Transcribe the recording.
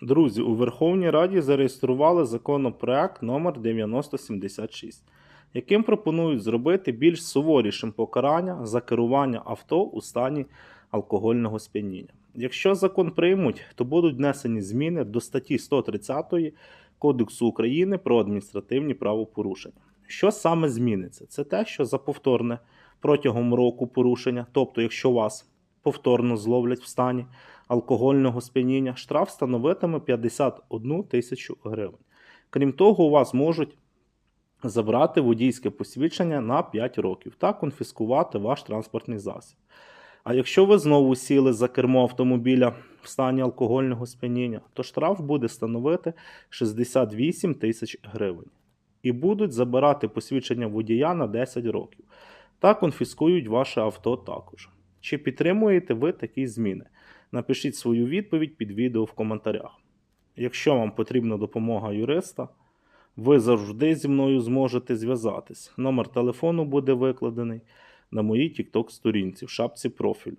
Друзі, у Верховній Раді зареєстрували законопроект номер 9076, яким пропонують зробити більш суворішим покарання за керування авто у стані алкогольного сп'яніння. Якщо закон приймуть, то будуть внесені зміни до статті 130 Кодексу України про адміністративні правопорушення. Що саме зміниться? Це те, що за повторне протягом року порушення, тобто, якщо вас повторно зловлять в стані алкогольного сп'яніння, штраф становитиме 51 тисячу гривень. Крім того, у вас можуть забрати водійське посвідчення на 5 років та конфіскувати ваш транспортний засіб. А якщо ви знову сіли за кермо автомобіля в стані алкогольного сп'яніння, то штраф буде становити 68 тисяч гривень. І будуть забирати посвідчення водія на 10 років та конфіскують ваше авто також. Чи підтримуєте ви такі зміни? Напишіть свою відповідь під відео в коментарях. Якщо вам потрібна допомога юриста, ви завжди зі мною зможете зв'язатись. Номер телефону буде викладений на моїй TikTok сторінці в шапці профілю.